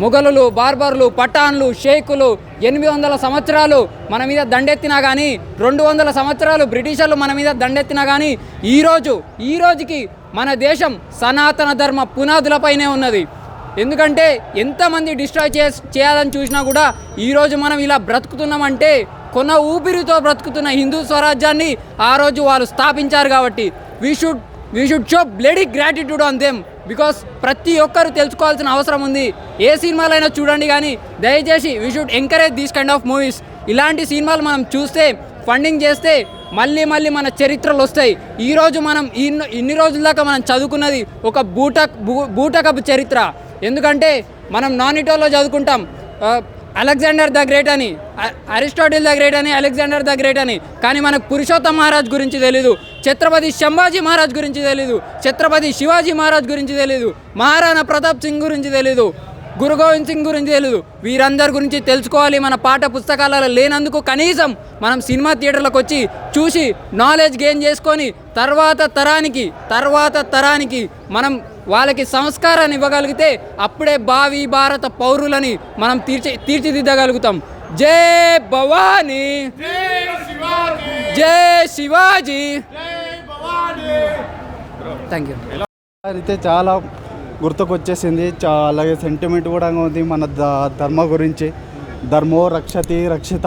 మొఘలులు బార్బర్లు పఠాన్లు షేకులు ఎనిమిది వందల సంవత్సరాలు మన మీద దండెత్తినా కానీ రెండు వందల సంవత్సరాలు బ్రిటిషర్లు మన మీద దండెత్తినా కానీ ఈరోజు ఈ రోజుకి మన దేశం సనాతన ధర్మ పునాదులపైనే ఉన్నది. ఎందుకంటే ఎంతమంది డిస్ట్రాయ్ చే చేయాలని చూసినా కూడా ఈరోజు మనం ఇలా బ్రతుకుతున్నామంటే కొన్న ఊపిరితో బ్రతుకుతున్న హిందూ స్వరాజ్యాన్ని ఆ రోజు వాళ్ళు స్థాపించారు కాబట్టి we should we should show bloody gratitude on them because ప్రతి ఒక్కరు తెలుసుకోవాల్సిన అవసరం ఉంది. ఏ సినిమాలైనా చూడండి కానీ దయచేసి we should encourage these kind of movies ఇలాంటి సినిమాలు మనం చూస్తే ఫండింగ్ చేస్తే మళ్ళీ మళ్ళీ మన చరిత్రలు వస్తాయి. ఈరోజు మనం ఇన్ని ఇన్ని రోజుల దాకా మనం చదువుకున్నది ఒక బూట బూ- బూటకపు చరిత్ర. ఎందుకంటే మనం నానిటోలో చదువుకుంటాం. అలెగ్జాండర్ ద గ్రేట్ అని అరిస్టాటిల్ ద గ్రేట్ అని అలెగ్జాండర్ ద గ్రేట్ అని. కానీ మనకు పురుషోత్తమ మహారాజ్ గురించి తెలీదు ఛత్రపతి శంభాజీ మహారాజ్ గురించి తెలీదు ఛత్రపతి శివాజీ మహారాజ్ గురించి తెలీదు మహారాణా ప్రతాప్ సింగ్ గురించి తెలీదు గురు గోవింద్ సింగ్ గురించి తెలియదు వీరందరి గురించి తెలుసుకోవాలి మన పాఠ పుస్తకాలలో లేనందుకు కనీసం మనం సినిమా థియేటర్లకు వచ్చి చూసి నాలెడ్జ్ గెయిన్ చేసుకొని తర్వాత తరానికి తర్వాత తరానికి మనం వాళ్ళకి సంస్కారాన్ని ఇవ్వగలిగితే అప్పుడే భావి భారత పౌరులని మనం తీర్చి తీర్చిదిద్దగలుగుతాం. జై భవానీ. జై శివాజీ. థ్యాంక్ యూ అయితే చాలా గుర్తుకొచ్చేసింది చా అలాగే సెంటిమెంట్ కూడా ఉంది మన ధర్మ గురించి. ధర్మో రక్షతి రక్షిత.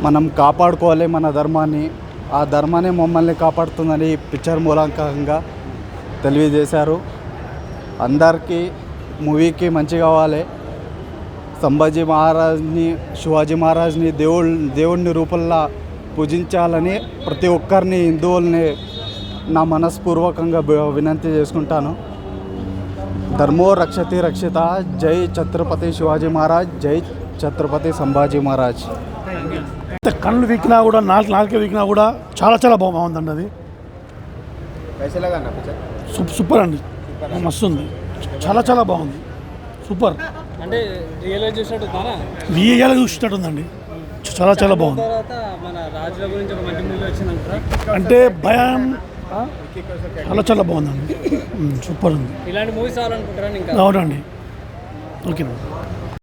మనం కాపాడుకోవాలి మన ధర్మాన్ని. ఆ ధర్మాన్ని మమ్మల్ని కాపాడుతుందని ఈ పిక్చర్ మూలంకంగా తెలియజేశారు. అందరికీ మూవీకి మంచి కావాలి. సంభాజీ మహారాజ్ని శివాజీ మహారాజ్ని దేవుడు దేవుడిని రూపంలో పూజించాలని ప్రతి ఒక్కరిని హిందువుల్ని నా మనస్పూర్వకంగా వినంతి చేసుకుంటాను. ధర్మో రక్షతి రక్షిత జై ఛత్రపతి శివాజీ మహారాజ్ జై ఛత్రపతి సంభాజీ మహారాజ్. కళ్ళు వీకినా కూడా నాలుగు నాలుగు వీకినా కూడా చాలా చాలా బాగుందండి అది. సూపర్ అండి. మస్తు ఉంది. చాలా చాలా బాగుంది. సూపర్. అంటే రియలైజ్ చేసినట్టు రియల్గా ఉందండి చాలా చాలా బాగుంది. అంటే భయం? చాలా చాలా బాగుందండి. సూపర్ ఉంది. ఇలాంటి మూవీస్ అవునండి ఓకే